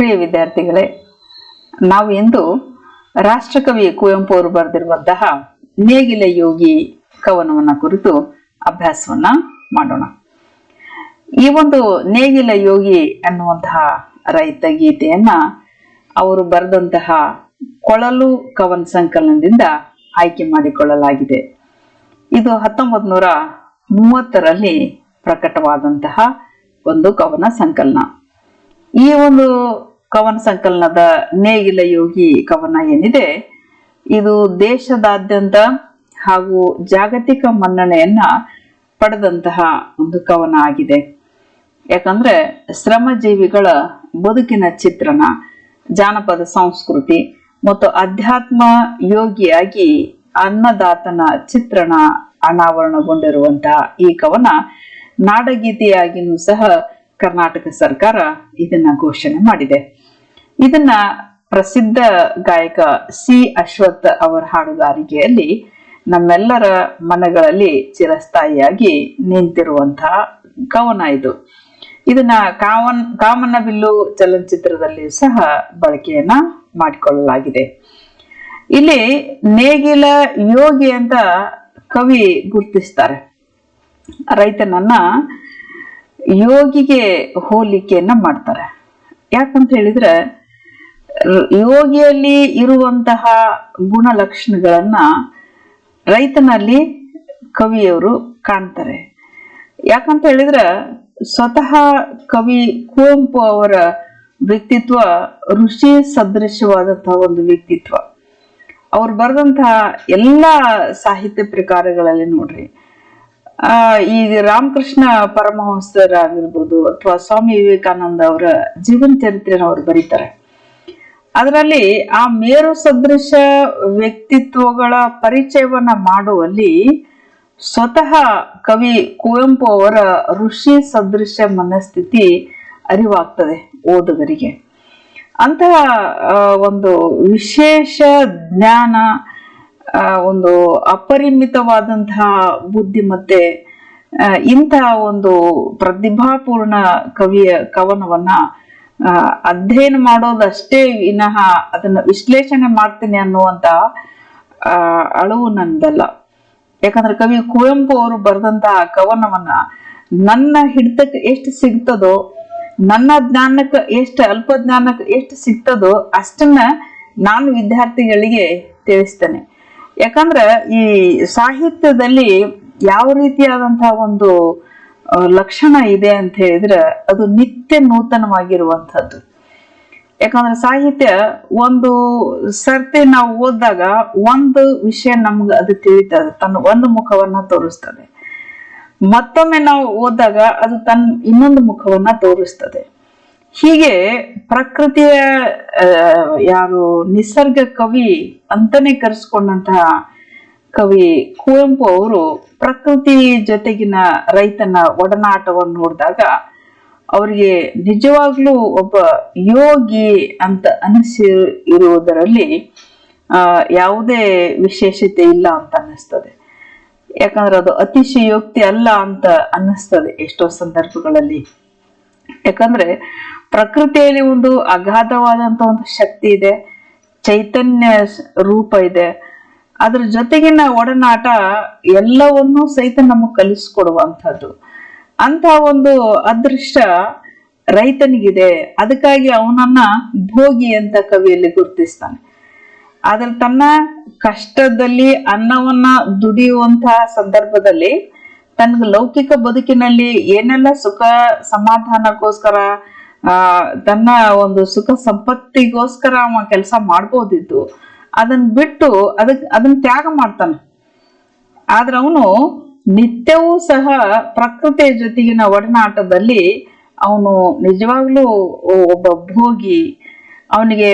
ಪ್ರಿಯ ವಿದ್ಯಾರ್ಥಿಗಳೇ, ನಾವು ಇಂದು ರಾಷ್ಟ್ರಕವಿ ಕುವೆಂಪು ಅವರು ಬರೆದಿರುವಂತಹ ನೇಗಿಲ ಯೋಗಿ ಕವನವನ್ನ ಕುರಿತು ಅಭ್ಯಾಸವನ್ನ ಮಾಡೋಣ. ಈ ಒಂದು ನೇಗಿಲ ಯೋಗಿ ಅನ್ನುವಂತಹ ರೈತ ಗೀತೆಯನ್ನ ಅವರು ಬರೆದಂತಹ ಕೊಳಲು ಕವನ ಸಂಕಲನದಿಂದ ಆಯ್ಕೆ ಮಾಡಿಕೊಳ್ಳಲಾಗಿದೆ. ಇದು ಹತ್ತೊಂಬತ್ ನೂರ ಮೂವತ್ತರಲ್ಲಿ ಪ್ರಕಟವಾದಂತಹ ಒಂದು ಕವನ ಸಂಕಲನ. ಈ ಒಂದು ಕವನ ಸಂಕಲನದ ನೇಗಿಲ ಯೋಗಿ ಕವನ ಏನಿದೆ, ಇದು ದೇಶದಾದ್ಯಂತ ಹಾಗೂ ಜಾಗತಿಕ ಮನ್ನಣೆಯನ್ನ ಪಡೆದಂತಹ ಒಂದು ಕವನ ಆಗಿದೆ. ಯಾಕಂದ್ರೆ ಶ್ರಮಜೀವಿಗಳ ಬದುಕಿನ ಚಿತ್ರಣ, ಜಾನಪದ ಸಂಸ್ಕೃತಿ ಮತ್ತು ಅಧ್ಯಾತ್ಮ ಯೋಗಿಯಾಗಿ ಅನ್ನದಾತನ ಚಿತ್ರಣ ಅನಾವರಣಗೊಂಡಿರುವಂತಹ ಈ ಕವನ ನಾಡಗೀತೆಯಾಗಿಯೂ ಸಹ ಕರ್ನಾಟಕ ಸರ್ಕಾರ ಇದನ್ನ ಘೋಷಣೆ ಮಾಡಿದೆ. ಇದನ್ನ ಪ್ರಸಿದ್ಧ ಗಾಯಕ ಸಿ ಅಶ್ವಥ್ ಅವರ ಹಾಡುಗಾರಿಕೆಯಲ್ಲಿ ನಮ್ಮೆಲ್ಲರ ಮನಗಳಲ್ಲಿ ಚಿರಸ್ಥಾಯಿಯಾಗಿ ನಿಂತಿರುವಂತಹ ಕವನ ಇದು. ಇದನ್ನ ಕಾವನ್, ಕಾಮನಬಿಲ್ಲು ಚಲನಚಿತ್ರದಲ್ಲಿ ಸಹ ಬಳಕೆಯನ್ನ ಮಾಡಿಕೊಳ್ಳಲಾಗಿದೆ. ಇಲ್ಲಿ ನೇಗಿಲ ಯೋಗಿ ಅಂತ ಕವಿ ಗುರುತಿಸ್ತಾರೆ. ರೈತನನ್ನ ಯೋಗಿಗೆ ಹೋಲಿಕೆಯನ್ನ ಮಾಡ್ತಾರೆ. ಯಾಕಂತ ಹೇಳಿದ್ರೆ ಯೋಗಿಯಲ್ಲಿ ಇರುವಂತಹ ಗುಣಲಕ್ಷಣಗಳನ್ನ ರೈತನಲ್ಲಿ ಕವಿಯವರು ಕಾಣ್ತಾರೆ. ಯಾಕಂತ ಹೇಳಿದ್ರೆ ಸ್ವತಃ ಕವಿ ಕುವೆಂಪು ಅವರ ವ್ಯಕ್ತಿತ್ವ ಋಷಿ ಸದೃಶವಾದಂತಹ ಒಂದು ವ್ಯಕ್ತಿತ್ವ. ಅವ್ರು ಬರೆದಂತಹ ಎಲ್ಲ ಸಾಹಿತ್ಯ ಪ್ರಕಾರಗಳಲ್ಲಿ ನೋಡ್ರಿ. ಆ, ಈಗ ರಾಮಕೃಷ್ಣ ಪರಮಹಂಸರಾಗಿರ್ಬೋದು ಅಥವಾ ಸ್ವಾಮಿ ವಿವೇಕಾನಂದ ಅವರ ಜೀವನ ಚರಿತ್ರೆನ ಅವ್ರು ಬರೀತಾರೆ. ಅದರಲ್ಲಿ ಆ ಮೇರು ಸದೃಶ ವ್ಯಕ್ತಿತ್ವಗಳ ಪರಿಚಯವನ್ನ ಮಾಡುವಲ್ಲಿ ಸ್ವತಃ ಕವಿ ಕುವೆಂಪು ಅವರ ಋಷಿ ಸದೃಶ ಮನಸ್ಥಿತಿ ಅರಿವಾಗ್ತದೆ ಓದುಗರಿಗೆ. ಅಂತಹ ಒಂದು ವಿಶೇಷ ಜ್ಞಾನ ಒಂದು ಅಪರಿಮಿತವಾದಂತಹ ಬುದ್ಧಿಮತ್ತೆ ಇಂತಹ ಒಂದು ಪ್ರತಿಭಾಪೂರ್ಣ ಕವಿಯ ಕವನವನ್ನ ಅಧ್ಯಯನ ಮಾಡೋದಷ್ಟೇ ವಿನಃ ಅದನ್ನ ವಿಶ್ಲೇಷಣೆ ಮಾಡ್ತೀನಿ ಅನ್ನುವಂತ ಅಳುವು ನಂದಲ್ಲ. ಯಾಕಂದ್ರೆ ಕವಿ ಕುವೆಂಪು ಅವರು ಬರೆದಂತಹ ಕವನವನ್ನ ನನ್ನ ಹಿಡಿತಕ್ಕೆ ಎಷ್ಟು ಸಿಗ್ತದೋ, ನನ್ನ ಜ್ಞಾನಕ್ಕೆ ಎಷ್ಟು ಅಲ್ಪ ಜ್ಞಾನಕ್ಕೆ ಎಷ್ಟು ಸಿಗ್ತದೋ ಅಷ್ಟನ್ನ ನಾನು ವಿದ್ಯಾರ್ಥಿಗಳಿಗೆ ತಿಳಿಸ್ತೇನೆ. ಯಾಕಂದ್ರೆ ಈ ಸಾಹಿತ್ಯದಲ್ಲಿ ಯಾವ ರೀತಿಯಾದಂತಹ ಒಂದು ಲಕ್ಷಣ ಇದೆ ಅಂತ ಹೇಳಿದ್ರೆ ಅದು ನಿತ್ಯ ನೂತನವಾಗಿರುವಂಥದ್ದು. ಯಾಕಂದ್ರೆ ಸಾಹಿತ್ಯ ಒಂದು ಸರ್ತಿ ನಾವು ಓದಿದಾಗ ಒಂದು ವಿಷಯ ನಮ್ಗೆ ಅದು ತಿಳಿತದೆ, ತನ್ನ ಒಂದು ಮುಖವನ್ನ ತೋರಿಸ್ತದೆ. ಮತ್ತೊಮ್ಮೆ ನಾವು ಓದಿದಾಗ ಅದು ತನ್ನ ಇನ್ನೊಂದು ಮುಖವನ್ನ ತೋರಿಸ್ತದೆ. ಹೀಗೆ ಪ್ರಕೃತಿಯ ಯಾರು ನಿಸರ್ಗ ಕವಿ ಅಂತಾನೆ ಕರೆಸ್ಕೊಂಡಂತಹ ಕವಿ ಕುವೆಂಪು ಅವರು ಪ್ರಕೃತಿ ಜೊತೆಗಿನ ರೈತನ ಒಡನಾಟವನ್ನು ನೋಡಿದಾಗ ಅವರಿಗೆ ನಿಜವಾಗ್ಲೂ ಒಬ್ಬ ಯೋಗಿ ಅಂತ ಅನಿಸಿ ಇರುವುದರಲ್ಲಿ ಯಾವುದೇ ವಿಶೇಷತೆ ಇಲ್ಲ ಅಂತ ಅನ್ನಿಸ್ತದೆ. ಯಾಕಂದ್ರೆ ಅದು ಅತಿಶಯೋಕ್ತಿ ಅಲ್ಲ ಅಂತ ಅನ್ನಿಸ್ತದೆ ಎಷ್ಟೋ ಸಂದರ್ಭಗಳಲ್ಲಿ. ಯಾಕಂದ್ರೆ ಪ್ರಕೃತಿಯಲ್ಲಿ ಒಂದು ಅಗಾಧವಾದಂತ ಒಂದು ಶಕ್ತಿ ಇದೆ, ಚೈತನ್ಯ ರೂಪ ಇದೆ ಅದ್ರ ಜೊತೆಗಿನ ಒಡನಾಟ ಎಲ್ಲವನ್ನೂ ಸಹಿತ ನಮಗೆ ಕಲಿಸ್ಕೊಡುವಂಥದ್ದು. ಅಂತ ಒಂದು ಅದೃಷ್ಟ ರೈತನಿಗಿದೆ. ಅದಕ್ಕಾಗಿ ಅವನನ್ನ ಭೋಗಿ ಅಂತ ಕವಿಯಲ್ಲಿ ಗುರುತಿಸ್ತಾನೆ. ಆದ್ರೆ ತನ್ನ ಕಷ್ಟದಲ್ಲಿ, ಅನ್ನವನ್ನ ದುಡಿಯುವಂತಹ ಸಂದರ್ಭದಲ್ಲಿ ತನ್ನ ಲೌಕಿಕ ಬದುಕಿನಲ್ಲಿ ಏನೆಲ್ಲ ಸುಖ ಸಮಾಧಾನಕ್ಕೋಸ್ಕರ, ಆ, ತನ್ನ ಒಂದು ಸುಖ ಸಂಪತ್ತಿಗೋಸ್ಕರ ಅವ ಕೆಲಸ ಮಾಡ್ಬೋದಿತ್ತು. ಅದನ್ನ ಬಿಟ್ಟು ಅದಕ್ ಅದನ್ನ ತ್ಯಾಗ ಮಾಡ್ತಾನೆ. ಆದ್ರೆ ಅವನು ನಿತ್ಯವೂ ಸಹ ಪ್ರಕೃತಿಯ ಜೊತೆಗಿನ ಒಡನಾಟದಲ್ಲಿ ಅವನು ನಿಜವಾಗ್ಲೂ ಒಬ್ಬ ಭೋಗಿ. ಅವನಿಗೆ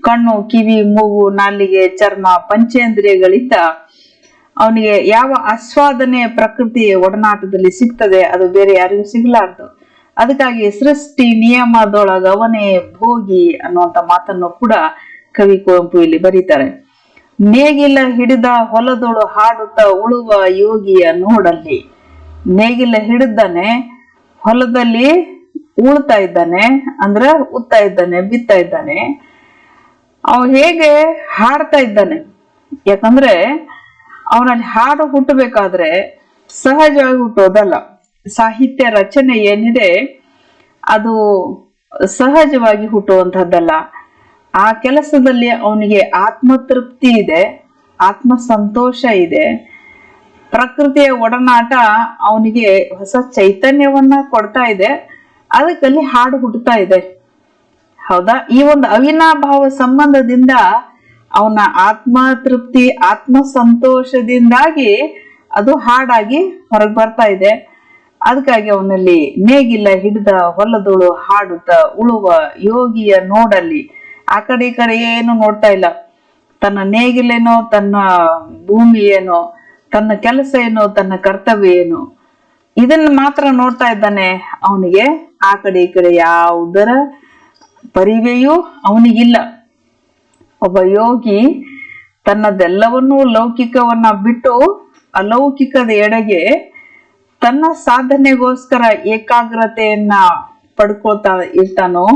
ಕಣ್ಣು, ಕಿವಿ, ಮೂಗು, ನಾಲಿಗೆ, ಚರ್ಮ ಪಂಚೇಂದ್ರಿಯಗಳಿಂದ ಅವನಿಗೆ ಯಾವ ಆಸ್ವಾದನೆ ಪ್ರಕೃತಿ ಒಡನಾಟದಲ್ಲಿ ಸಿಗ್ತದೆ ಅದು ಬೇರೆ ಯಾರಿಗೂ ಸಿಗ್ಲಾರ್ದು. ಅದಕ್ಕಾಗಿ ಸೃಷ್ಟಿ ನಿಯಮದೊಳಗ ಅವನೇ ಭೋಗಿ ಅನ್ನುವಂತ ಮಾತನ್ನು ಕೂಡ ಕವಿ ಕುವೆಂಪು ಇಲ್ಲಿ ಬರೀತಾರೆ, ನೇಗಿಲ ಹಿಡಿದ ಹೊಲದೊಳು ಹಾಡುತ್ತ ಉಳುವ ಯೋಗಿಯ ನೋಡಲ್ಲಿ, ನೇಗಿಲ ಹಿಡಿದನೆ ಹೊಲದಲ್ಲಿ ಉಳ್ತಾ ಇದ್ದಾನೆ, ಅಂದ್ರೆ ಉತ್ತಾ ಇದ್ದಾನೆ, ಬಿತ್ತಾ ಇದ್ದಾನೆ, ಅವ ಹೇಗೆ ಹಾಡ್ತಾ ಇದ್ದಾನೆ? ಯಾಕಂದ್ರೆ ಅವನಲ್ಲಿ ಹಾಡು ಹುಟ್ಟಬೇಕಾದ್ರೆ ಸಹಜವಾಗಿ ಹುಟ್ಟೋದಲ್ಲ. ಸಾಹಿತ್ಯ ರಚನೆ ಏನಿದೆ, ಅದು ಸಹಜವಾಗಿ ಹುಟ್ಟುವಂತಹದ್ದಲ್ಲ ಆ ಕೆಲಸದಲ್ಲಿ ಅವನಿಗೆ ಆತ್ಮತೃಪ್ತಿ ಇದೆ ಆತ್ಮ ಸಂತೋಷ ಇದೆ. ಪ್ರಕೃತಿಯ ಒಡನಾಟ ಅವನಿಗೆ ಹೊಸ ಚೈತನ್ಯವನ್ನ ಕೊಡ್ತಾ ಇದೆ. ಅದಕ್ಕಲ್ಲಿ ಹಾಡು ಹುಟ್ಟುತ್ತಾ ಇದೆ. ಹೌದಾ? ಈ ಒಂದು ಅವಿನಾಭಾವ ಸಂಬಂಧದಿಂದ ಅವನ ಆತ್ಮ ತೃಪ್ತಿ ಆತ್ಮ ಸಂತೋಷದಿಂದಾಗಿ ಅದು ಹಾಡಾಗಿ ಹೊರಗೆ ಬರ್ತಾ ಇದೆ. ಅದಕ್ಕಾಗಿ ಅವನಲ್ಲಿ ನೇಗಿಲ್ಲ ಹಿಡಿದ, ಹೊಲದೊಳು, ಹಾಡುತ್ತ, ಉಳುವ, ಯೋಗಿಯ ನೋಡಲ್ಲಿ ಆ ಕಡೆ ಈ ಕಡೆ ಏನು ನೋಡ್ತಾ ಇಲ್ಲ. ತನ್ನ ನೇಗಿಲೇನೋ, ತನ್ನ ಭೂಮಿ ಏನೋ, ತನ್ನ ಕೆಲಸ ಏನೋ, ತನ್ನ ಕರ್ತವ್ಯ ಏನು. ಇದನ್ನ ಮಾತ್ರ ನೋಡ್ತಾ ಇದ್ದಾನೆ ಅವನಿಗೆ. ಆ ಕಡೆ ಈ ಕಡೆ ಯಾವುದರ ಪರಿವೆಯೂ ಅವನಿಗಿಲ್ಲ. ಒಬ್ಬ ಯೋಗಿ ತನ್ನದೆಲ್ಲವನ್ನೂ ಲೌಕಿಕವನ್ನ ಬಿಟ್ಟು ಅಲೌಕಿಕದ ಎಡೆಗೆ ತನ್ನ ಸಾಧನೆಗೋಸ್ಕರ ಏಕಾಗ್ರತೆಯನ್ನ ಪಡ್ಕೊಳ್ತಾ ಇರ್ತಾನೋ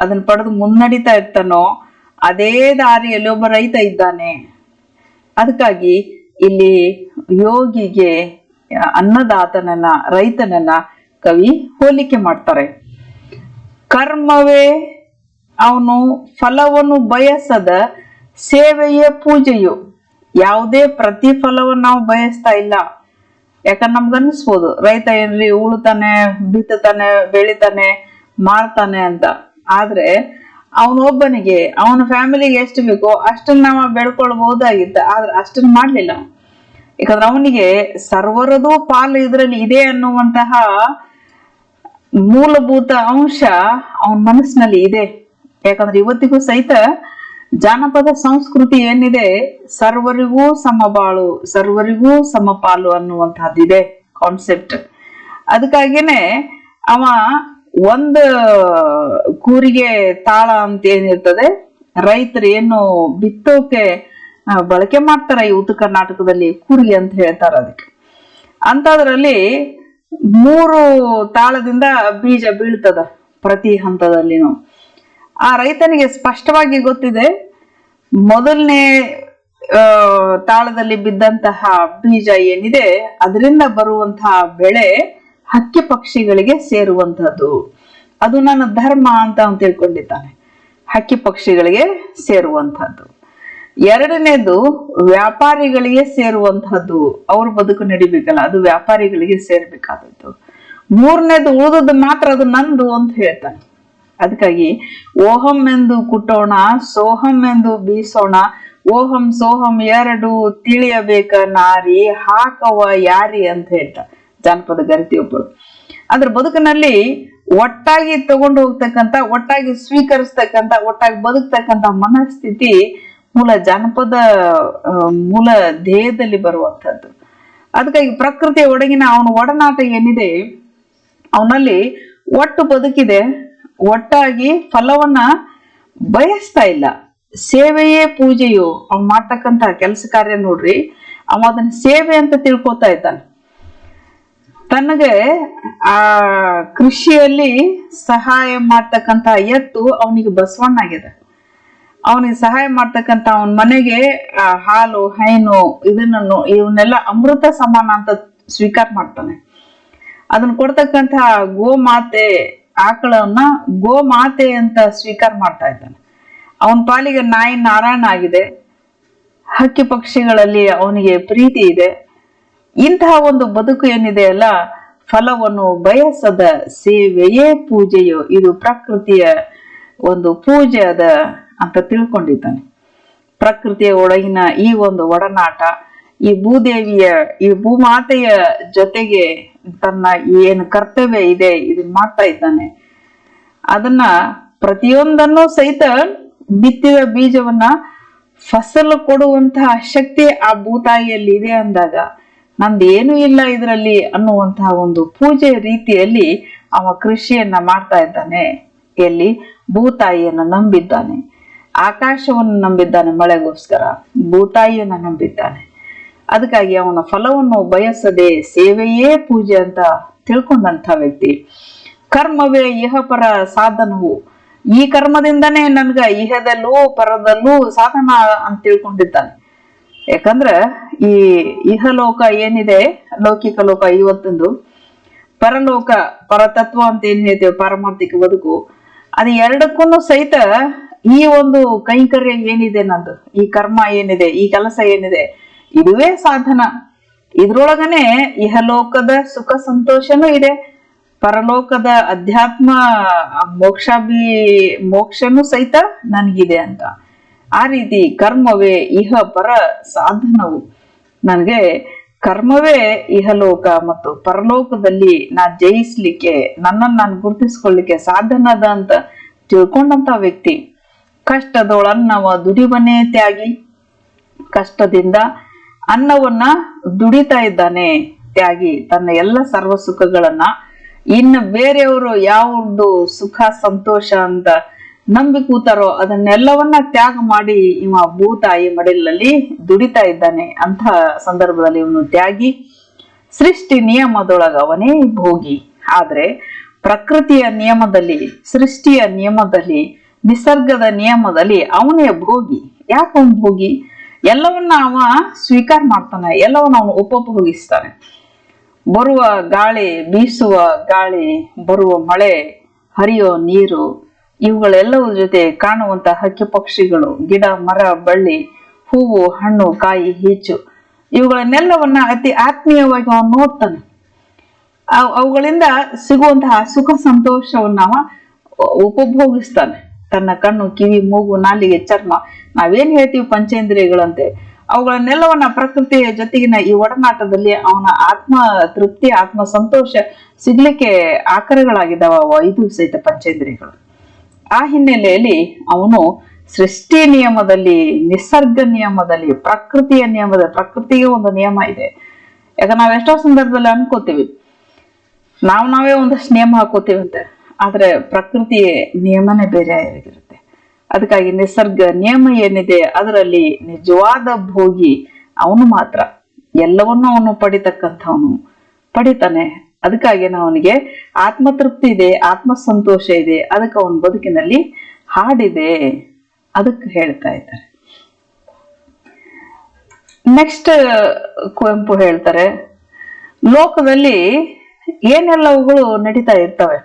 ಅದನ್ನ ಪಡೆದು ಮುನ್ನಡಿತಾ ಇರ್ತಾನೋ, ಅದೇ ದಾರಿಯಲ್ಲಿ ಒಬ್ಬ ರೈತ ಇದ್ದಾನೆ. ಅದಕ್ಕಾಗಿ ಇಲ್ಲಿ ಯೋಗಿಗೆ ಅನ್ನದಾತನನ್ನ, ರೈತನನ್ನ ಕವಿ ಹೋಲಿಕೆ ಮಾಡ್ತಾರೆ. ಕರ್ಮವೇ ಅವನು ಫಲವನ್ನು ಬಯಸದ ಸೇವೆಯೇ ಪೂಜೆಯು. ಯಾವುದೇ ಪ್ರತಿಫಲವನ್ನು ನಾವು ಬಯಸ್ತಾ ಇಲ್ಲ. ಯಾಕಂದ್ರೆ ನಮ್ಗೆ ಅನ್ನಿಸ್ಬೋದು, ರೈತ ಏನ್ರಿ ಉಳುತಾನೆ ಬಿತ್ತತಾನೆ ಬೆಳಿತಾನೆ, ಮಾರ್ತಾನೆ ಅಂತ. ಆದ್ರೆ ಅವನೊಬ್ಬನಿಗೆ, ಅವನ ಫ್ಯಾಮಿಲಿಗೆ ಎಷ್ಟು ಬೇಕೋ ಅಷ್ಟನ್ನ ನಾವು ಬೆಳ್ಕೊಳ್ಬಹುದಾಗಿತ್ತು ಆದ್ರೆ ಅಷ್ಟನ್ನ ಮಾಡ್ಲಿಲ್ಲ ಯಾಕಂದ್ರೆ ಅವನಿಗೆ ಸರ್ವರದು ಪಾಲು ಇದರಲ್ಲಿ ಇದೆ ಅನ್ನುವಂತಹ ಮೂಲಭೂತ ಅಂಶ ಅವನ ಮನಸ್ಸಿನಲ್ಲಿ ಇದೆ. ಯಾಕಂದ್ರೆ ಇವತ್ತಿಗೂ ಸಹಿತ ಜಾನಪದ ಸಂಸ್ಕೃತಿ ಏನಿದೆ, ಸರ್ವರಿಗೂ ಸಮಬಾಳು, ಸರ್ವರಿಗೂ ಸಮಪಾಲು ಅನ್ನುವಂತಹದ್ದಿದೆ ಕಾನ್ಸೆಪ್ಟ್ ಅದಕ್ಕಾಗಿನೇ ಅವ ಒಂದು ಕೂರಿಗೆ ತಾಳ ಅಂತ ಏನಿರ್ತದೆ, ರೈತರು ಏನು ಬಿತ್ತೋಕೆ ಬಳಕೆ ಮಾಡ್ತಾರೆ ಈ ಉತ್ತರ ಕರ್ನಾಟಕದಲ್ಲಿ ಕೂರಿಗೆ ಅಂತ ಹೇಳ್ತಾರ ಅದಕ್ಕೆ. ಅಂತದ್ರಲ್ಲಿ ಮೂರು ತಾಳದಿಂದ ಬೀಜ ಬೀಳ್ತದ ಪ್ರತಿ ಹಂತದಲ್ಲಿನೂ. ಆ ರೈತನಿಗೆ ಸ್ಪಷ್ಟವಾಗಿ ಗೊತ್ತಿದೆ, ಮೊದಲನೇ ತಾಳದಲ್ಲಿ ಬಿದ್ದಂತಹ ಬೀಜ ಏನಿದೆ, ಅದರಿಂದ ಬರುವಂತಹ ಬೆಳೆ ಹಕ್ಕಿ ಪಕ್ಷಿಗಳಿಗೆ ಸೇರುವಂತಹದ್ದು. ಅದು ನನ್ನ ಧರ್ಮ ಅಂತ ಅವನು ತಿಳ್ಕೊಂಡಿದ್ದಾನೆ. ಹಕ್ಕಿ ಪಕ್ಷಿಗಳಿಗೆ ಸೇರುವಂತಹದ್ದು. ಎರಡನೇದು ವ್ಯಾಪಾರಿಗಳಿಗೆ ಸೇರುವಂತಹದ್ದು. ಅವ್ರ ಬದುಕು ನಡಿಬೇಕಲ್ಲ, ಅದು ವ್ಯಾಪಾರಿಗಳಿಗೆ ಸೇರ್ಬೇಕಾದದ್ದು. ಮೂರನೇದು ಉಳಿದದ್ದು ಮಾತ್ರ ಅದು ನಂದು ಅಂತ ಹೇಳ್ತಾನೆ. ಅದಕ್ಕಾಗಿ ಓಹಂ ಎಂದು ಕುಟ್ಟೋಣ, ಸೋಹಂ ಎಂದು ಬೀಸೋಣ, ಓಹಂ ಸೋಹಂ ಎರಡು ತಿಳಿಯಬೇಕ ನಾರಿ, ಹಾಕವ ಯಾರಿ ಅಂತ ಹೇಳ್ತಾ ಜಾನಪದ ಗರಿತಿ ಒಬ್ಬಳು ಅದ್ರ ಬದುಕಿನಲ್ಲಿ ಒಟ್ಟಾಗಿ ತಗೊಂಡು ಹೋಗ್ತಕ್ಕಂಥ, ಒಟ್ಟಾಗಿ ಸ್ವೀಕರಿಸ್ತಕ್ಕಂಥ, ಒಟ್ಟಾಗಿ ಬದುಕ್ತಕ್ಕಂಥ ಮನಸ್ಥಿತಿ ಮೂಲ ಜಾನಪದ ಮೂಲ ಧ್ಯೇಯದಲ್ಲಿ ಬರುವಂಥದ್ದು. ಅದಕ್ಕಾಗಿ ಪ್ರಕೃತಿಯ ಒಡಗಿನ ಅವನ ಒಡನಾಟ ಏನಿದೆ, ಅವನಲ್ಲಿ ಒಟ್ಟು ಬದುಕಿದೆ, ಒಟ್ಟಾಗಿ ಫಲವನ್ನ ಬಯಸ್ತಾ ಇಲ್ಲ. ಸೇವೆಯೇ ಪೂಜೆಯು, ಅವ್ನು ಮಾಡ್ತಕ್ಕಂಥ ಕೆಲಸ ಕಾರ್ಯ ನೋಡ್ರಿ ಅವ ಅದನ್ನ ಸೇವೆ ಅಂತ ತಿಳ್ಕೊತಾ ಇದ್ದಾನೆ. ತನಗೆ ಆ ಕೃಷಿಯಲ್ಲಿ ಸಹಾಯ ಮಾಡ್ತಕ್ಕಂತ ಎತ್ತು ಅವನಿಗೆ ಬಸವಣ್ಣ ಆಗಿದೆ ಅವನಿಗೆ ಸಹಾಯ ಮಾಡ್ತಕ್ಕಂತ ಅವನ ಮನೆಗೆ ಆ, ಹಾಲು ಹೈನು ಇದನ್ನು ಇವನ್ನೆಲ್ಲ ಅಮೃತ ಸಮಾನ ಅಂತ ಸ್ವೀಕಾರ ಮಾಡ್ತಾನೆ. ಅದನ್ನ ಕೊಡ್ತಕ್ಕಂತ ಗೋಮಾತೆ ಆಕಳನ್ನ ಗೋಮಾತೆ ಅಂತ ಸ್ವೀಕಾರ ಮಾಡ್ತಾ ಇದ್ದಾನೆ. ಅವನ ಪಾಲಿಗೆ ನಾಯಿ ನಾರಾಯಣ ಆಗಿದೆ. ಹಕ್ಕಿ ಪಕ್ಷಿಗಳಲ್ಲಿ ಅವನಿಗೆ ಪ್ರೀತಿ ಇದೆ. ಇಂತಹ ಒಂದು ಬದುಕು ಏನಿದೆ ಅಲ್ಲ, ಫಲವನ್ನು ಬಯಸದ ಸೇವೆಯೇ ಪೂಜೆಯೋ, ಇದು ಪ್ರಕೃತಿಯ ಒಂದು ಪೂಜೆ ಅದ ಅಂತ ತಿಳ್ಕೊಂಡಿದ್ದಾನೆ. ಪ್ರಕೃತಿಯ ಒಳಗಿನ ಈ ಒಂದು ಒಡನಾಟ, ಈ ಭೂದೇವಿಯ, ಈ ಭೂಮಾತೆಯ ಜೊತೆಗೆ ತನ್ನ ಏನು ಕರ್ತವ್ಯ ಇದೆ ಇದನ್ನ ಮಾಡ್ತಾ ಇದ್ದಾನೆ. ಅದನ್ನ ಪ್ರತಿಯೊಂದನ್ನು ಸಹಿತ ಬಿತ್ತಿದ ಬೀಜವನ್ನ ಫಸಲು ಕೊಡುವಂತಹ ಶಕ್ತಿ ಆ ಭೂತಾಯಿಯಲ್ಲಿ ಇದೆ ಅಂದಾಗ ನಂದು ಇಲ್ಲ ಇದರಲ್ಲಿ ಅನ್ನುವಂತಹ ಒಂದು ಪೂಜೆ ರೀತಿಯಲ್ಲಿ ಅವ ಕೃಷಿಯನ್ನ ಮಾಡ್ತಾ ಇದ್ದಾನೆ. ಎಲ್ಲಿ? ಭೂತಾಯಿಯನ್ನ ನಂಬಿದ್ದಾನೆ. ಆಕಾಶವನ್ನು ನಂಬಿದ್ದಾನೆ ಮಳೆಗೋಸ್ಕರ. ಭೂತಾಯಿಯನ್ನ ನಂಬಿದ್ದಾನೆ. ಅದಕ್ಕಾಗಿ ಅವನ ಫಲವನ್ನು ಬಯಸದೆ ಸೇವೆಯೇ ಪೂಜೆ ಅಂತ ತಿಳ್ಕೊಂಡಂತ ವ್ಯಕ್ತಿ. ಕರ್ಮವೇ ಇಹಪರ ಸಾಧನವು. ಈ ಕರ್ಮದಿಂದನೇ ನನ್ಗ ಇಹದಲ್ಲೂ ಪರದಲ್ಲೂ ಸಾಧನ ಅಂತ ತಿಳ್ಕೊಂಡಿದ್ದಾನೆ. ಯಾಕಂದ್ರ ಈ ಇಹಲೋಕ ಏನಿದೆ, ಲೌಕಿಕ ಲೋಕ ಇವತ್ತೊಂದು, ಪರಲೋಕ, ಪರತತ್ವ ಅಂತ ಏನ್ ಹೇಳ್ತೇವೆ ಪಾರಮಾರ್ಥಿಕ ಬದುಕು, ಅದು ಎರಡಕ್ಕೂ ಸಹಿತ ಈ ಒಂದು ಕೈಂಕರ್ಯ ಏನಿದೆ ನಂದು, ಈ ಕರ್ಮ ಏನಿದೆ, ಈ ಕೆಲಸ ಏನಿದೆ, ಇದುವೇ ಸಾಧನ. ಇದ್ರೊಳಗನೆ ಇಹಲೋಕದ ಸುಖ ಸಂತೋಷನೂ ಇದೆ, ಪರಲೋಕದ ಅಧ್ಯಾತ್ಮ ಮೋಕ್ಷಾಭಿ ಮೋಕ್ಷನೂ ಸಹಿತ ನನಗಿದೆ ಅಂತ. ಆ ರೀತಿ ಕರ್ಮವೇ ಇಹ ಪರ ಸಾಧನವು. ನನಗೆ ಕರ್ಮವೇ ಇಹಲೋಕ ಮತ್ತು ಪರಲೋಕದಲ್ಲಿ ನಾ ಜಯಿಸ್ಲಿಕ್ಕೆ, ನನ್ನನ್ನು ನಾನು ಗುರುತಿಸ್ಕೊಳ್ಳಿಕ್ಕೆ ಸಾಧನದ ಅಂತ ತಿಳ್ಕೊಂಡಂತ ವ್ಯಕ್ತಿ. ಕಷ್ಟದೊಳನ್ನವ ದುಡಿವನೇ ತ್ಯಾಗಿ, ಕಷ್ಟದಿಂದ ಅನ್ನವನ್ನ ದುಡಿತಾ ಇದ್ದಾನೆ. ತ್ಯಾಗಿ ತನ್ನ ಎಲ್ಲ ಸರ್ವ ಸುಖಗಳನ್ನ, ಇನ್ನು ಬೇರೆಯವರು ಯಾವ್ದು ಸುಖ, ಸಂತೋಷ ಅಂತ ನಂಬಿ ಕೂತಾರೋ ಅದನ್ನೆಲ್ಲವನ್ನ ತ್ಯಾಗ ಮಾಡಿ ಇವ ಭೂತಾಯಿ ಮಡಿಲಲ್ಲಿ ದುಡಿತಾ ಇದ್ದಾನೆ ಅಂತ ಸಂದರ್ಭದಲ್ಲಿ ಇವನು ತ್ಯಾಗಿ. ಸೃಷ್ಟಿ ನಿಯಮದೊಳಗ ಅವನೇ ಭೋಗಿ. ಆದ್ರೆ ಪ್ರಕೃತಿಯ ನಿಯಮದಲ್ಲಿ, ಸೃಷ್ಟಿಯ ನಿಯಮದಲ್ಲಿ, ನಿಸರ್ಗದ ನಿಯಮದಲ್ಲಿ ಅವನೇ ಭೋಗಿ. ಯಾಕೆ ಅವನು ಭೋಗಿ? ಎಲ್ಲವನ್ನ ಅವ ಸ್ವೀಕಾರ ಮಾಡ್ತಾನೆ, ಎಲ್ಲವನ್ನ ಅವನು ಉಪಭೋಗಿಸ್ತಾನೆ. ಬರುವ ಗಾಳಿ ಬೀಸುವ ಗಾಳಿ, ಬರುವ ಮಳೆ, ಹರಿಯೋ ನೀರು ಇವುಗಳೆಲ್ಲವರ ಜೊತೆ ಕಾಣುವಂತಹ ಹಕ್ಕಿ ಪಕ್ಷಿಗಳು ಗಿಡ, ಮರ, ಬಳ್ಳಿ, ಹೂವು, ಹಣ್ಣು, ಕಾಯಿ ಹೀಚು ಇವುಗಳನ್ನೆಲ್ಲವನ್ನ ಅತಿ ಆತ್ಮೀಯವಾಗಿ ಅವನು ನೋಡ್ತಾನೆ. ಅವ್- ಅವುಗಳಿಂದ ಸಿಗುವಂತಹ ಸುಖ ಸಂತೋಷವನ್ನ ಅವ ಉಪಭೋಗಿಸ್ತಾನೆ. ತನ್ನ ಕಣ್ಣು, ಕಿವಿ, ಮೂಗು, ನಾಲಿಗೆ, ಚರ್ಮ, ನಾವೇನ್ ಹೇಳ್ತೀವಿ ಪಂಚೇಂದ್ರಿಯಗಳಂತೆ. ಅವುಗಳನ್ನೆಲ್ಲವನ್ನ ಪ್ರಕೃತಿಯ ಜೊತೆಗಿನ ಈ ಒಡನಾಟದಲ್ಲಿ ಅವನ ಆತ್ಮ ತೃಪ್ತಿ, ಆತ್ಮ ಸಂತೋಷ ಸಿಗ್ಲಿಕ್ಕೆ ಆಕರಗಳಾಗಿದ್ದಾವ ಇದು ಸಹಿತ ಪಂಚೇಂದ್ರಿಯಗಳು. ಆ ಹಿನ್ನೆಲೆಯಲ್ಲಿ ಅವನು ಸೃಷ್ಟಿ ನಿಯಮದಲ್ಲಿ, ನಿಸರ್ಗ ನಿಯಮದಲ್ಲಿ, ಪ್ರಕೃತಿಯ ನಿಯಮದ, ಪ್ರಕೃತಿಗೆ ಒಂದು ನಿಯಮ ಇದೆ. ಯಾಕಂದ್ರೆ ನಾವ್ ಎಷ್ಟೋ ಸಂದರ್ಭದಲ್ಲಿ ಅನ್ಕೋತೀವಿ, ನಾವು ನಾವೇ ಒಂದಷ್ಟು ನಿಯಮ ಹಾಕೋತೀವಿ ಅಂತ ಆದ್ರೆ ಪ್ರಕೃತಿಯ ನಿಯಮನೇ ಬೇರೆ ಆಗಿರುತ್ತೆ. ಅದಕ್ಕಾಗಿ ನಿಸರ್ಗ ನಿಯಮ ಏನಿದೆ, ಅದರಲ್ಲಿ ನಿಜವಾದ ಭೋಗಿ ಅವನು ಮಾತ್ರ. ಎಲ್ಲವನ್ನೂ ಅವನು ಪಡಿತಕ್ಕಂಥವನು. ಪಡಿತಾನೆ. ಅದಕ್ಕಾಗಿ ಅವನಿಗೆ ಆತ್ಮತೃಪ್ತಿ ಇದೆ ಆತ್ಮ ಸಂತೋಷ ಇದೆ, ಅದಕ್ಕೆ ಅವನ ಬದುಕಿನಲ್ಲಿ ಹಾಡಿದೆ ಅದಕ್ಕೆ ಹೇಳ್ತಾ ಇದ್ದಾರೆ. ನೆಕ್ಸ್ಟ್ ಕುವೆಂಪು ಹೇಳ್ತಾರೆ, ಲೋಕದಲ್ಲಿ ಏನೆಲ್ಲವುಗಳು ನಡೀತಾ ಇರ್ತವೆ?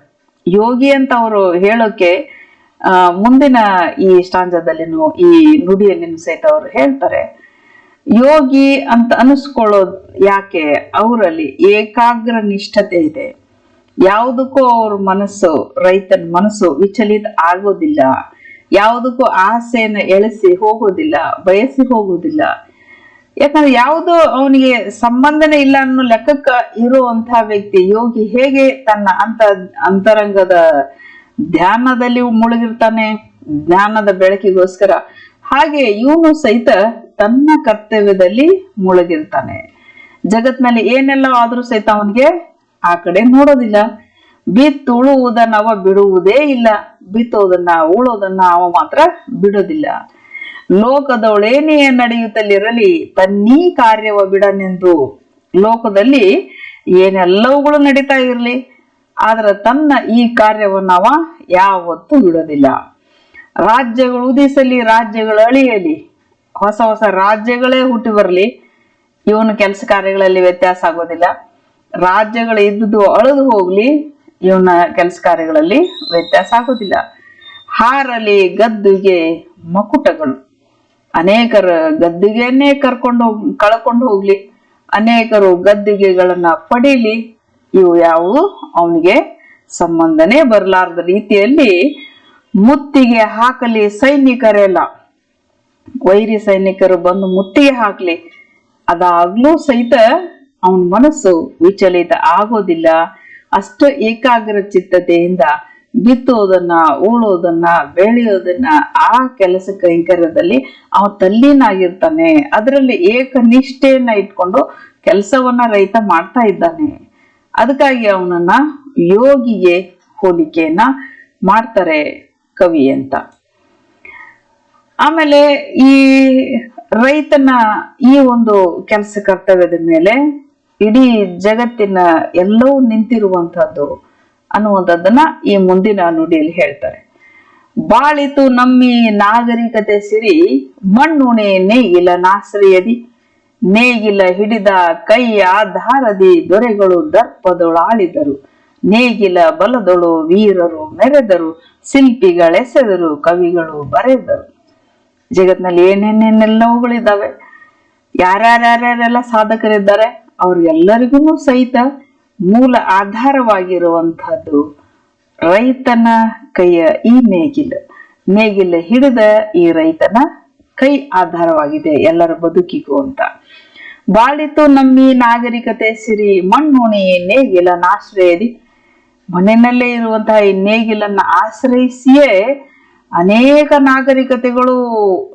ಯೋಗಿ ಅಂತ ಅವರು ಹೇಳೋಕೆ ಮುಂದಿನ ಈ ಸ್ಟಾಂಜದಲ್ಲಿನೂ ಈ ನುಡಿಯಲ್ಲಿನೂ ಸಹಿತ ಅವರು ಹೇಳ್ತಾರೆ ಯೋಗಿ ಅಂತ ಅನಿಸ್ಕೊಳ್ಳೋದು ಯಾಕೆ? ಅವರಲ್ಲಿ ಏಕಾಗ್ರ ನಿಷ್ಠತೆ ಇದೆ. ಯಾವುದಕ್ಕೂ ಅವ್ರ ಮನಸ್ಸು, ರೈತನ ಮನಸ್ಸು ವಿಚಲಿತ ಆಗೋದಿಲ್ಲ. ಯಾವುದಕ್ಕೂ ಆಸೆಯನ್ನು ಎಳಿಸಿ ಹೋಗೋದಿಲ್ಲ, ಬಯಸಿ ಹೋಗೋದಿಲ್ಲ. ಯಾಕಂದ್ರೆ ಯಾವುದು ಅವನಿಗೆ ಸಂಬಂಧನೇ ಇಲ್ಲ ಅನ್ನೋ ಲೆಕ್ಕಕ್ಕ ಇರುವಂತಹ ವ್ಯಕ್ತಿ ಯೋಗಿ ಹೇಗೆ ತನ್ನ ಅಂತ ಅಂತರಂಗದ ಧ್ಯಾನದಲ್ಲಿ ಮುಳುಗಿರ್ತಾನೆ, ಜ್ಞಾನದ ಬೆಳಕಿಗೋಸ್ಕರ ಹಾಗೆ ಇವನು ಸಹಿತ ತನ್ನ ಕರ್ತವ್ಯದಲ್ಲಿ ಮುಳುಗಿರ್ತಾನೆ. ಜಗತ್ನಲ್ಲಿ ಏನೆಲ್ಲ ಆದ್ರೂ ಸಹಿತ ಅವನಿಗೆ ಆ ಕಡೆ ನೋಡೋದಿಲ್ಲ. ಬಿತ್ತು ಉಳುವುದನ್ನ ಅವ ಬಿಡುವುದೇ ಇಲ್ಲ. ಬಿತ್ತೋದನ್ನ ಉಳೋದನ್ನ ಅವ ಮಾತ್ರ ಬಿಡೋದಿಲ್ಲ. ಲೋಕದೊಳೇನೇ ನಡೆಯುತ್ತಲಿರಲಿ, ತನ್ನೀ ಕಾರ್ಯವ ಬಿಡನೆಂದು ಲೋಕದಲ್ಲಿ ಏನೆಲ್ಲವುಗಳು ನಡೀತಾ ಇರಲಿ, ಆದ್ರೆ ತನ್ನ ಈ ಕಾರ್ಯವನ್ನ ಅವ ಯಾವತ್ತೂ ಬಿಡೋದಿಲ್ಲ. ರಾಜ್ಯಗಳು ಉದಿಸಲಿ, ರಾಜ್ಯಗಳು ಅಳಿಯಲಿ. ಹೊಸ ಹೊಸ ರಾಜ್ಯಗಳೇ ಹುಟ್ಟಿ ಬರಲಿ. ಇವನು ಕೆಲಸ ಕಾರ್ಯಗಳಲ್ಲಿ ವ್ಯತ್ಯಾಸ ಆಗೋದಿಲ್ಲ. ರಾಜ್ಯಗಳು ಇದ್ದುದು ಅಳದು ಹೋಗ್ಲಿ, ಇವನ ಕೆಲಸ ಕಾರ್ಯಗಳಲ್ಲಿ ವ್ಯತ್ಯಾಸ ಆಗೋದಿಲ್ಲ. ಹಾರಲಿ ಗದ್ದುಗೆ ಮಕುಟಗಳು. ಅನೇಕರ ಗದ್ದುಗೆಯನ್ನೇ ಕರ್ಕೊಂಡು ಹೋಗ್, ಕಳ್ಕೊಂಡು ಹೋಗ್ಲಿ. ಅನೇಕರು ಗದ್ದುಗೆಗಳನ್ನ ಪಡೀಲಿ. ಇವು ಯಾವುವು ಅವನಿಗೆ ಸಂಬಂಧನೇ ಬರಲಾರದ ರೀತಿಯಲ್ಲಿ ಮುತ್ತಿಗೆ ಹಾಕಲಿ ಸೈನಿಕರೆಲ್ಲ. ವೈರಿ ಸೈನಿಕರು ಬಂದು ಮುತ್ತಿಗೆ ಹಾಕಲಿ. ಅದಾಗ್ಲೂ ಸಹಿತ ಅವನ ಮನಸ್ಸು ವಿಚಲಿತ ಆಗೋದಿಲ್ಲ. ಅಷ್ಟು ಏಕಾಗ್ರ ಚಿತ್ತತೆಯಿಂದ ಬಿತ್ತೋದನ್ನ ಉಳೋದನ್ನ ಬೆಳೆಯೋದನ್ನ ಆ ಕೆಲಸ ಕೈಂಕರ್ಯದಲ್ಲಿ ಅವ ತಲ್ಲೀನಾಗಿರ್ತಾನೆ. ಅದರಲ್ಲಿ ಏಕನಿಷ್ಠೆಯನ್ನ ಇಟ್ಕೊಂಡು ಕೆಲಸವನ್ನ ರೈತ ಮಾಡ್ತಾ ಇದ್ದಾನೆ. ಅದಕ್ಕಾಗಿ ಅವನನ್ನ ಯೋಗಿಗೆ ಹೋಲಿಕೆಯನ್ನ ಮಾಡ್ತಾರೆ. ಕವಿ ಅಂತ. ಆಮೇಲೆ ಈ ರೈತನ ಈ ಒಂದು ಕೆಲಸ ಕರ್ತವ್ಯದ ಮೇಲೆ ಇಡೀ ಜಗತ್ತಿನ ಎಲ್ಲವೂ ನಿಂತಿರುವಂತಹದ್ದು ಅನ್ನುವಂಥದ್ದನ್ನ ಈ ಮುಂದಿನ ನುಡಿಯಲ್ಲಿ ಹೇಳ್ತಾರೆ. ಬಾಳಿತು ನಮ್ಮಿ ನಾಗರಿಕತೆ ಸಿರಿ, ಮಣ್ಣುಣೆ ನೇಗಿಲ ನಾಶ್ರಯದಿ ನೇಗಿಲ ಹಿಡಿದ ಕೈಯ ಧಾರದಿ ದೊರೆಗಳು ದರ್ಪದೊಳಾಳಿದರು. ನೇಗಿಲ ಬಲದೊಳು ವೀರರು ಮೆರೆದರು, ಶಿಲ್ಪಿಗಳೆಸೆದರು, ಕವಿಗಳು ಬರೆದರು. ಜಗತ್ನಲ್ಲಿ ಏನೇನೇನೆಲ್ಲವುಗಳಿದ್ದಾವೆ ಯಾರ್ಯಾರ್ಯಾರ್ಯಾರೆಲ್ಲ ಸಾಧಕರಿದ್ದಾರೆ ಅವ್ರಿಗೆಲ್ಲರಿಗೂ ಸಹಿತ ಮೂಲ ಆಧಾರವಾಗಿರುವಂತಹದ್ದು ರೈತನ ಕೈಯ ಈ ನೇಗಿಲ. ನೇಗಿಲ ಹಿಡಿದ ಈ ರೈತನ ಕೈ ಆಧಾರವಾಗಿದೆ, ಎಲ್ಲರ ಬದುಕಿಗೂ ಅಂತ. ಬಾಳಿತು ನಮ್ಮಿ ನಾಗರಿಕತೆ ಸಿರಿ, ಮಣ್ಣುಣಿ ನೇಗಿಲ ನಾಶ್ರಯದಿ ಮಣ್ಣಿನಲ್ಲೇ ಇರುವಂತಹ ಈ ನೇಗಿಲನ್ನ ಆಶ್ರಯಿಸಿಯೇ ಅನೇಕ ನಾಗರಿಕತೆಗಳು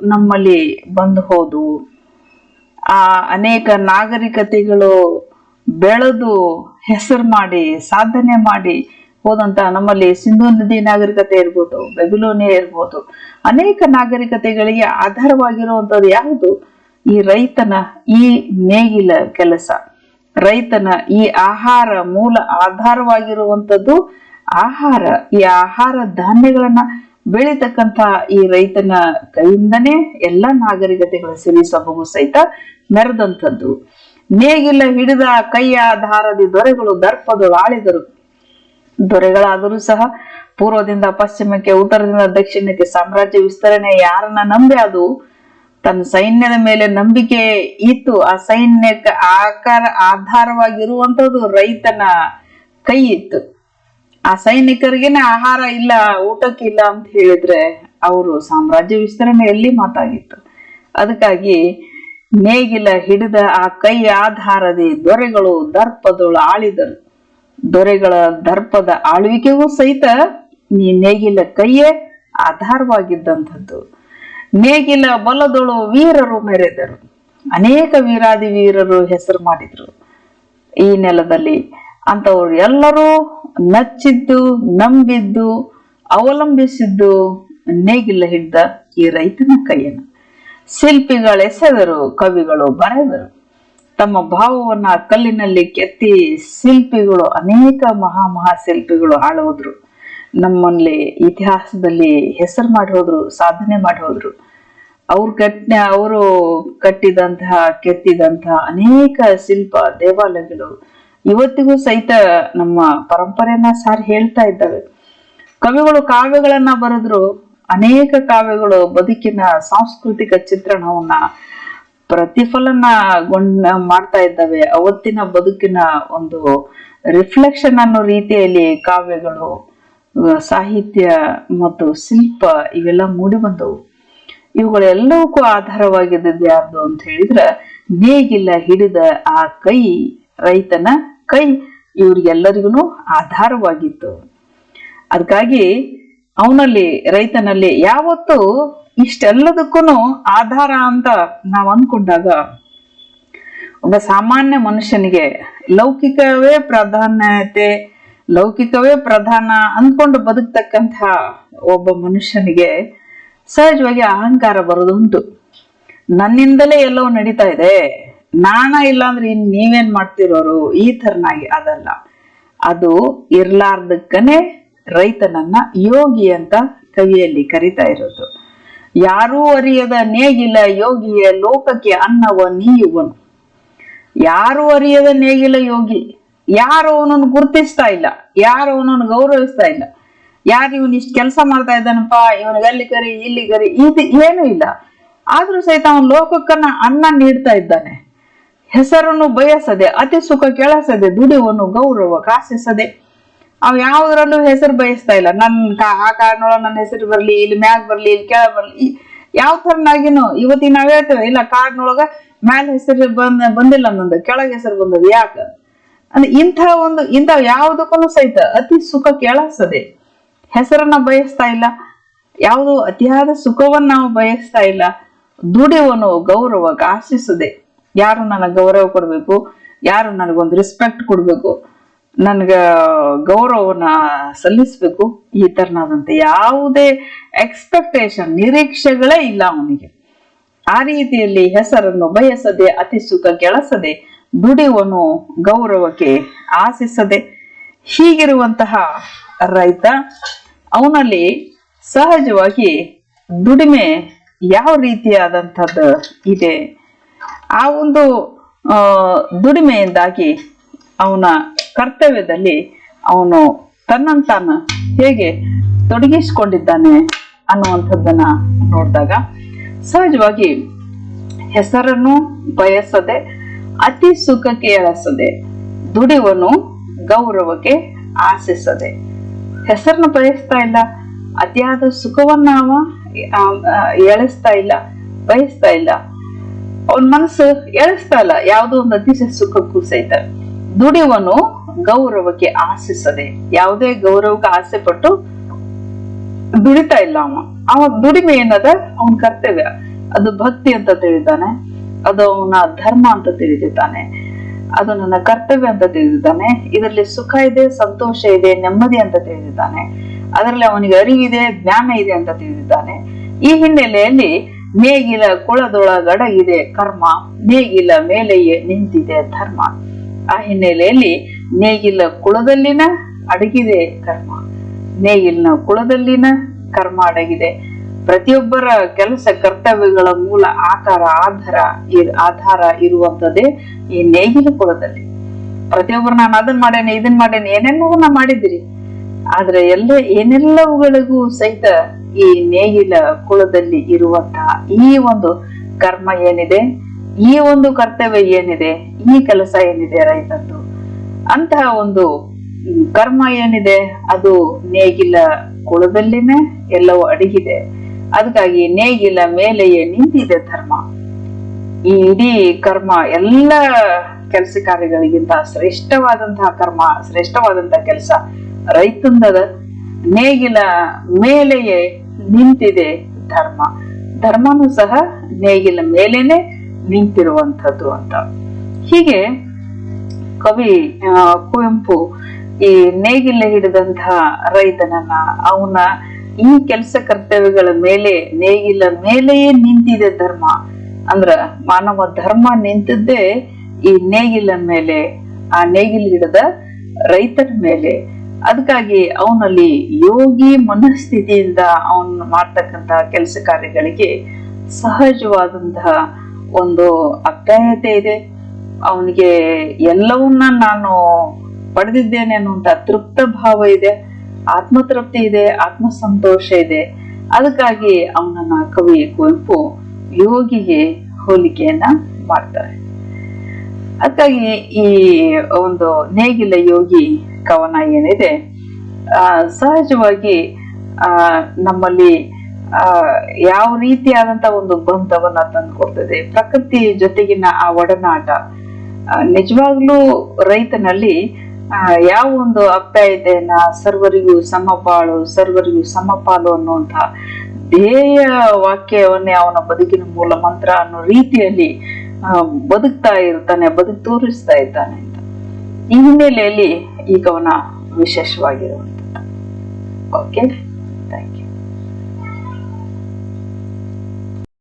ನಮ್ಮಲ್ಲಿ ಬಂದು ಹೋದವು ಆ ಅನೇಕ ನಾಗರಿಕತೆಗಳು ಬೆಳೆದು ಹೆಸರು ಮಾಡಿ, ಸಾಧನೆ ಮಾಡಿ ಹೋದಂತ ನಮ್ಮಲ್ಲಿ ಸಿಂಧು ನದಿ ನಾಗರಿಕತೆ ಇರ್ಬೋದು, ಬೆಬಿಲೋನಿಯಾ ಇರ್ಬೋದು, ಅನೇಕ ನಾಗರಿಕತೆಗಳಿಗೆ ಆಧಾರವಾಗಿರುವಂಥದ್ದು ಯಾವುದು? ಈ ರೈತನ ಈ ನೇಗಿಲ ಕೆಲಸ. ರೈತನ ಈ ಆಹಾರ ಮೂಲ ಆಧಾರವಾಗಿರುವಂತದ್ದು ಆಹಾರ. ಈ ಆಹಾರ ಧಾನ್ಯಗಳನ್ನ ಬೆಳೀತಕ್ಕಂತ ಈ ರೈತನ ಕೈಯಿಂದನೇ ಎಲ್ಲ ನಾಗರಿಕತೆಗಳ ಸಿರಿ ಸಹಿತ ಮೆರೆದಂಥದ್ದು. ನೇಗಿಲ ಹಿಡಿದ ಕೈಯ ಧಾರದಿ ದೊರೆಗಳು ದರ್ಪದು ಆಳಿದರು. ದೊರೆಗಳಾದರೂ ಸಹ ಪೂರ್ವದಿಂದ ಪಶ್ಚಿಮಕ್ಕೆ, ಉತ್ತರದಿಂದ ದಕ್ಷಿಣಕ್ಕೆ ಸಾಮ್ರಾಜ್ಯ ವಿಸ್ತರಣೆ ಯಾರನ್ನ ನಂಬೆ ಅದು? ತನ್ನ ಸೈನ್ಯದ ಮೇಲೆ ನಂಬಿಕೆ ಇತ್ತು. ಆ ಸೈನ್ಯಕ್ಕೆ ಆಕಾರ ಆಧಾರವಾಗಿರುವಂತದ್ದು ರೈತನ ಕೈ ಇತ್ತು. ಆ ಸೈನಿಕರಿಗೇನೆ ಆಹಾರ ಇಲ್ಲ ಊಟಕ್ಕಿಲ್ಲ ಅಂತ ಹೇಳಿದ್ರೆ ಅವರು ಸಾಮ್ರಾಜ್ಯ ವಿಸ್ತರಣೆ ಎಲ್ಲಿ ಮಾತಾಗಿತ್ತು. ಅದಕ್ಕಾಗಿ ನೇಗಿಲ ಹಿಡಿದ ಆ ಕೈ ಆಧಾರದಿ ದೊರೆಗಳು ದರ್ಪದೊಳು ಆಳಿದರು. ದೊರೆಗಳ ದರ್ಪದ ಆಳ್ವಿಕೆಗೂ ಸಹಿತ ನೀ ನೇಗಿಲ ಕೈಯೇ ಆಧಾರವಾಗಿದ್ದಂಥದ್ದು. ನೇಗಿಲ ಬಲದೊಳು ವೀರರು ಮೆರೆದರು. ಅನೇಕ ವೀರಾದಿ ವೀರರು ಹೆಸರು ಮಾಡಿದ್ರು. ಈ ನೆಲದಲ್ಲಿ ಅಂತವ್ರು ಎಲ್ಲರೂ ನಚ್ಚಿದ್ದು, ನಂಬಿದ್ದು, ಅವಲಂಬಿಸಿದ್ದು ನೇಗಿಲ ಹಿಡ್ದ ಈ ರೈತನ ಕೈಯನ್ನು. ಶಿಲ್ಪಿಗಳೆಸೆದರು, ಕವಿಗಳು ಬರೆದರು. ತಮ್ಮ ಭಾವವನ್ನ ಕಲ್ಲಿನಲ್ಲಿ ಕೆತ್ತಿ ಶಿಲ್ಪಿಗಳು ಅನೇಕ ಮಹಾ ಮಹಾ ಶಿಲ್ಪಿಗಳು ಆಳೋದ್ರು ನಮ್ಮಲ್ಲಿ ಇತಿಹಾಸದಲ್ಲಿ ಹೆಸರು ಮಾಡಿ ಹೋದ್ರು ಸಾಧನೆ ಮಾಡಿ ಹೋದ್ರು ಅವ್ರು ಕಟ್ಟ ಅವರು ಕಟ್ಟಿದಂತಹ, ಕೆತ್ತಿದಂತಹ ಅನೇಕ ಶಿಲ್ಪ, ದೇವಾಲಯಗಳು ಇವತ್ತಿಗೂ ಸಹಿತ ನಮ್ಮ ಪರಂಪರೆಯನ್ನ ಸಾರಿ ಹೇಳ್ತಾ ಇದ್ದಾವೆ. ಕವಿಗಳು ಕಾವ್ಯಗಳನ್ನ ಬರೆದ್ರು, ಅನೇಕ ಕಾವ್ಯಗಳು ಬದುಕಿನ ಸಾಂಸ್ಕೃತಿಕ ಚಿತ್ರಣವನ್ನ ಪ್ರತಿಫಲನ ಗೊಂಡ ಮಾಡ್ತಾ ಇದ್ದಾವೆ. ಅವತ್ತಿನ ಬದುಕಿನ ಒಂದು ರಿಫ್ಲೆಕ್ಷನ್ ಅನ್ನೋ ರೀತಿಯಲ್ಲಿ ಕಾವ್ಯಗಳು ಸಾಹಿತ್ಯ ಮತ್ತು ಶಿಲ್ಪ ಇವೆಲ್ಲ ಮೂಡಿ ಬಂದವು. ಇವುಗಳೆಲ್ಲವಕ್ಕೂ ಆಧಾರವಾಗಿದ್ದದ್ದು ಯಾರ್ದು ಅಂತ ಹೇಳಿದ್ರ ನೇಗಿಲ್ಲ ಹಿಡಿದ ಆ ಕೈ, ರೈತನ ಕೈ ಇವ್ರಿಗೆಲ್ಲರಿಗೂ ಆಧಾರವಾಗಿತ್ತು. ಅದಕ್ಕಾಗಿ ಅವನಲ್ಲಿ, ರೈತನಲ್ಲಿ ಯಾವತ್ತು ಇಷ್ಟೆಲ್ಲದಕ್ಕೂ ಆಧಾರ ಅಂತ ನಾವು ಅಂದ್ಕೊಂಡಾಗ, ಒಬ್ಬ ಸಾಮಾನ್ಯ ಮನುಷ್ಯನಿಗೆ ಲೌಕಿಕವೇ ಪ್ರಾಧಾನ್ಯತೆ ಲೌಕಿಕವೇ ಪ್ರಧಾನ ಅಂದ್ಕೊಂಡು ಬದುಕ್ತಕ್ಕಂಥ ಒಬ್ಬ ಮನುಷ್ಯನಿಗೆ ಸಹಜವಾಗಿ ಅಹಂಕಾರ ಬರೋದುಂಟು. ನನ್ನಿಂದಲೇ ಎಲ್ಲವೂ ನಡೀತಾ ಇದೆ. ನಾಣ ಇಲ್ಲ ಅಂದ್ರೆ ಇನ್ ನೀವೇನ್ ಮಾಡ್ತಿರೋರು? ಈ ತರನಾಗಿ ಅದಲ್ಲ. ಅದು ಇರ್ಲಾರ್ದಕ್ಕನೆ ರೈತನನ್ನ ಯೋಗಿ ಅಂತ ಕವಿಯಲ್ಲಿ ಕರಿತಾ ಇರೋದು. ಯಾರೂ ಅರಿಯದ ನೇಗಿಲ ಯೋಗಿಯ ಲೋಕಕ್ಕೆ ಅನ್ನವ ನೀಯುವನು ಯಾರು ಅರಿಯದ ನೇಗಿಲ ಯೋಗಿ ಯಾರು ಅವನನ್ನು ಗುರುತಿಸ್ತಾ ಇಲ್ಲ, ಯಾರು ಅವನನ್ನು ಗೌರವಿಸ್ತಾ ಇಲ್ಲ. ಯಾರು ಇವನ್ ಇಷ್ಟು ಕೆಲಸ ಮಾಡ್ತಾ ಇದ್ದಾನಪ್ಪ, ಇವನಿಗೆ ಅಲ್ಲಿ ಕರಿ, ಇಲ್ಲಿ ಕರಿ, ಇದು ಏನೂ ಇಲ್ಲ. ಆದ್ರೂ ಸಹಿತ ಅವನ ಲೋಕಕ್ಕನ್ನ ಅನ್ನ ನೀಡ್ತಾ ಇದ್ದಾನೆ. ಹೆಸರನ್ನು ಬಯಸದೆ, ಅತಿ ಸುಖ ಕೆಳಸದೆ ದುಡಿಯುವನು ಗೌರವ ಕಾಸಿಸದೆ, ಅವ್ ಯಾವ್ದ್ರಲ್ಲೂ ಹೆಸರು ಬಯಸ್ತಾ ಇಲ್ಲ. ನನ್ ಆ ಕಾರಣ ನನ್ನ ಹೆಸರು ಬರ್ಲಿ, ಇಲ್ಲಿ ಮ್ಯಾಗ್ ಬರ್ಲಿ, ಇಲ್ಲಿ ಕೆಳ ಬರ್ಲಿ ಯಾವ ತರನಾಗಿನೂ ಇವತ್ತಿಗೆ ನಾವ್ ಹೇಳ್ತೇವೆ, ಇಲ್ಲ ಕಾರ್ಡ್ನೊಳಗ ಮ್ಯಾಲ ಹೆಸರು ಬಂದ, ಬಂದಿಲ್ಲ ನಂದು, ಕೆಳಗೆ ಹೆಸರು ಬಂದದ ಯಾಕ? ಅಂದ್ರೆ ಇಂಥ ಒಂದು ಇಂಥ ಯಾವುದಕ್ಕೂ ಸಹಿತ ಅತಿ ಸುಖ ಕೇಳಿಸ್ತದೆ ಹೆಸರನ್ನ ಬಯಸ್ತಾ ಇಲ್ಲ. ಯಾವುದೋ ಅತಿಯಾದ ಸುಖವನ್ನ ನಾವು ಬಯಸ್ತಾ ಇಲ್ಲ. ದುಡಿಯುವನು ಗೌರವ ಆಶಿಸದೆ ಯಾರು ನನಗೆ ಗೌರವ ಕೊಡಬೇಕು? ಯಾರು ನನಗೊಂದು ರೆಸ್ಪೆಕ್ಟ್ ಕೊಡಬೇಕು? ನನ್ಗ ಗೌರವನ ಸಲ್ಲಿಸ್ಬೇಕು? ಈ ತರನಾದಂತ ಯಾವುದೇ ಎಕ್ಸ್ಪೆಕ್ಟೇಷನ್ ನಿರೀಕ್ಷೆಗಳೇ ಇಲ್ಲ ಅವನಿಗೆ. ಆ ರೀತಿಯಲ್ಲಿ ಹೆಸರನ್ನು ಬಯಸದೆ, ಅತಿ ಸುಖ ಕೆಳಸದೆ ದುಡಿಯುವನು ಗೌರವಕ್ಕೆ ಆಸಿಸದೆ ಹೀಗಿರುವಂತಹ ರೈತ, ಅವನಲ್ಲಿ ಸಹಜವಾಗಿ ದುಡಿಮೆ ಯಾವ ರೀತಿಯಾದಂಥದ್ದು ಇದೆ? ಆ ಒಂದು ದುಡಿಮೆಯಿಂದಾಗಿ ಅವನ ಕರ್ತವ್ಯದಲ್ಲಿ ಅವನು ತನ್ನಂತಾನು ಹೇಗೆ ತೊಡಗಿಸಿಕೊಂಡಿದ್ದಾನೆ ಅನ್ನುವಂಥದ್ದನ್ನ ನೋಡಿದಾಗ ಸಹಜವಾಗಿ ಹೆಸರನ್ನು ಬಯಸದೆ ಅತಿ ಸುಖಕ್ಕೆ ಎಳಸದೆ ದುಡಿವನು ಗೌರವಕ್ಕೆ ಆಸಿಸದೆ ಹೆಸರನ್ನ ಬಯಸ್ತಾ ಇಲ್ಲ, ಅತಿಯಾದ ಸುಖವನ್ನ ಅವ ಎಳಿಸ್ತಾ ಇಲ್ಲ, ಬಯಸ್ತಾ ಇಲ್ಲ. ಅವನ ಮನಸ್ಸು ಎಳಿಸ್ತಾ ಇಲ್ಲ, ಯಾವುದೋ ಒಂದು ಅತಿಶಯ ಸುಖಕ್ಕೂ ಸಹಿತ. ದುಡಿವನು ಗೌರವಕ್ಕೆ ಆಸಿಸದೆ ಯಾವುದೇ ಗೌರವಕ್ಕೆ ಆಸೆ ಪಟ್ಟು ದುಡಿತಾ ಇಲ್ಲ ಅವ. ಅವ ದುಡಿಮೆ ಏನದ ಅವನ್ ಕರ್ತವ್ಯ. ಅದು ಭಕ್ತಿ ಅಂತ ತಿಳಿದಾನೆ. ಅದು ಅವನ ಧರ್ಮ ಅಂತ ತಿಳಿದಿದ್ದಾನೆ. ಅದು ನನ್ನ ಕರ್ತವ್ಯ ಅಂತ ತಿಳಿದಿದ್ದಾನೆ. ಇದರಲ್ಲಿ ಸುಖ ಇದೆ, ಸಂತೋಷ ಇದೆ, ನೆಮ್ಮದಿ ಅಂತ ತಿಳಿದಿದ್ದಾನೆ. ಅದರಲ್ಲಿ ಅವನಿಗೆ ಅರಿವಿದೆ ಜ್ಞಾನ ಇದೆ ಅಂತ ತಿಳಿದಿದ್ದಾನೆ. ಈ ಹಿನ್ನೆಲೆಯಲ್ಲಿ ನೇಗಿಲ ಕುಳದೊಳಗಡಗಿದೆ ಕರ್ಮ, ನೇಗಿಲ ಮೇಲೆಯೇ ನಿಂತಿದೆ ಧರ್ಮ. ಆ ಹಿನ್ನೆಲೆಯಲ್ಲಿ ನೇಗಿಲ ಕುಳದಲ್ಲಿನ ಅಡಗಿದೆ ಕರ್ಮ. ನೇಗಿಲ್ನ ಕುಳದಲ್ಲಿನ ಕರ್ಮ ಅಡಗಿದೆ. ಪ್ರತಿಯೊಬ್ಬರ ಕೆಲಸ ಕರ್ತವ್ಯಗಳ ಮೂಲ ಆಕಾರ, ಆಧಾರ ಆಧಾರ ಇರುವಂತದ್ದೇ ಈ ನೇಗಿಲು ಕುಳದಲ್ಲಿ ಪ್ರತಿಯೊಬ್ಬರು ನಾನು ಅದನ್ನ ಮಾಡೇನೆ ಇದನ್ ಮಾಡೇನೆ ಏನೆಲ್ಲವನ್ನ ಮಾಡಿದಿರಿ ಆದ್ರೆ ಎಲ್ಲ, ಏನೆಲ್ಲವುಗಳಿಗೂ ಸಹಿತ ಈ ನೇಗಿಲ ಕುಳದಲ್ಲಿ ಇರುವಂತಹ ಈ ಒಂದು ಕರ್ಮ ಏನಿದೆ, ಈ ಒಂದು ಕರ್ತವ್ಯ ಏನಿದೆ, ಈ ಕೆಲಸ ಏನಿದೆ ರೈತದ್ದು ಅಂತಹ ಒಂದು ಕರ್ಮ ಏನಿದೆ, ಅದು ನೇಗಿಲ ಕುಳದಲ್ಲಿನೇ ಎಲ್ಲವೂ ಅಡಗಿದೆ. ಅದಕ್ಕಾಗಿ ನೇಗಿಲ ಮೇಲೆಯೇ ನಿಂತಿದೆ ಧರ್ಮ. ಈ ಇಡೀ ಕರ್ಮ ಎಲ್ಲ ಕೆಲಸ ಕಾರ್ಯಗಳಿಗಿಂತ ಶ್ರೇಷ್ಠವಾದಂತಹ ಕರ್ಮ, ಶ್ರೇಷ್ಠವಾದಂತಹ ಕೆಲಸ ರೈತಂದದ ನೇಗಿಲ ಮೇಲೆಯೇ ನಿಂತಿದೆ ಧರ್ಮ. ಧರ್ಮನೂ ಸಹ ನೇಗಿಲ ಮೇಲೇನೆ ನಿಂತಿರುವಂಥದ್ದು ಅಂತ. ಹೀಗೆ ಕವಿ ಕುವೆಂಪು ಈ ನೇಗಿಲ ಹಿಡಿದಂತಹ ರೈತನನ್ನ, ಅವನ ಈ ಕೆಲಸ ಕರ್ತವ್ಯಗಳ ಮೇಲೆ, ನೇಗಿಲ ಮೇಲೆಯೇ ನಿಂತಿದೆ ಧರ್ಮ. ಅಂದ್ರ ಮಾನವ ಧರ್ಮ ನಿಂತದ್ದೇ ಈ ನೇಗಿಲ ಮೇಲೆ, ಆ ನೇಗಿಲ ಹಿಡಿದ ರೈತನ ಮೇಲೆ. ಅದಕ್ಕಾಗಿ ಅವನಲ್ಲಿ ಯೋಗಿ ಮನಸ್ಥಿತಿಯಿಂದ ಅವನು ಮಾಡ್ತಕ್ಕಂತಹ ಕೆಲಸ ಕಾರ್ಯಗಳಿಗೆ ಸಹಜವಾದಂತಹ ಒಂದು ಅಪ್ಯಾಯತೆ ಇದೆ. ಅವನಿಗೆ ಎಲ್ಲವನ್ನ ನಾನು ಪಡೆದಿದ್ದೇನೆ ಅನ್ನುವಂತ ತೃಪ್ತ ಭಾವ ಇದೆ. ಆತ್ಮತೃಪ್ತಿ ಇದೆ ಆತ್ಮ ಸಂತೋಷ ಇದೆ. ಅದಕ್ಕಾಗಿ ಅವನನ್ನ ಕವಿ ಕುವೆಂಪು ಯೋಗಿಗೆ ಹೋಲಿಕೆಯನ್ನ ಮಾಡ್ತಾರೆ. ಅದಕ್ಕಾಗಿ ಈ ಒಂದು ನೇಗಿಲ ಯೋಗಿ ಕವನ ಏನಿದೆ, ಆ, ಸಹಜವಾಗಿ, ಆ, ನಮ್ಮಲ್ಲಿ ಯಾವ ರೀತಿಯಾದಂತ ಒಂದು ಬಂಧವನ್ನ ತಂದುಕೊಡ್ತದೆ. ಪ್ರಕೃತಿ ಜೊತೆಗಿನ ಆ ಒಡನಾಟ ನಿಜವಾಗ್ಲೂ ರೈತನಲ್ಲಿ ಯಾವ ಒಂದು ಅಪ್ಯಾಯತೆಯನ್ನ ಸರ್ವರಿಗೂ ಸಮಪಾಳು, ಸರ್ವರಿಗೂ ಸಮಪಾಲು ಅನ್ನುವಂತಹ ಧ್ಯೇಯ ವಾಕ್ಯವನ್ನೇ ಅವನ ಬದುಕಿನ ಮೂಲ ಮಂತ್ರ ಅನ್ನೋ ರೀತಿಯಲ್ಲಿ ಬದುಕ್ತಾ ಇರ್ತಾನೆ, ಬದುಕು ತೋರಿಸ್ತಾ ಇದ್ದಾನೆ ಅಂತ. ಈ ಹಿನ್ನೆಲೆಯಲ್ಲಿ ಈಗ ಅವನ ವಿಶೇಷವಾಗಿರುವಂಥದ್ದು. Okay thank you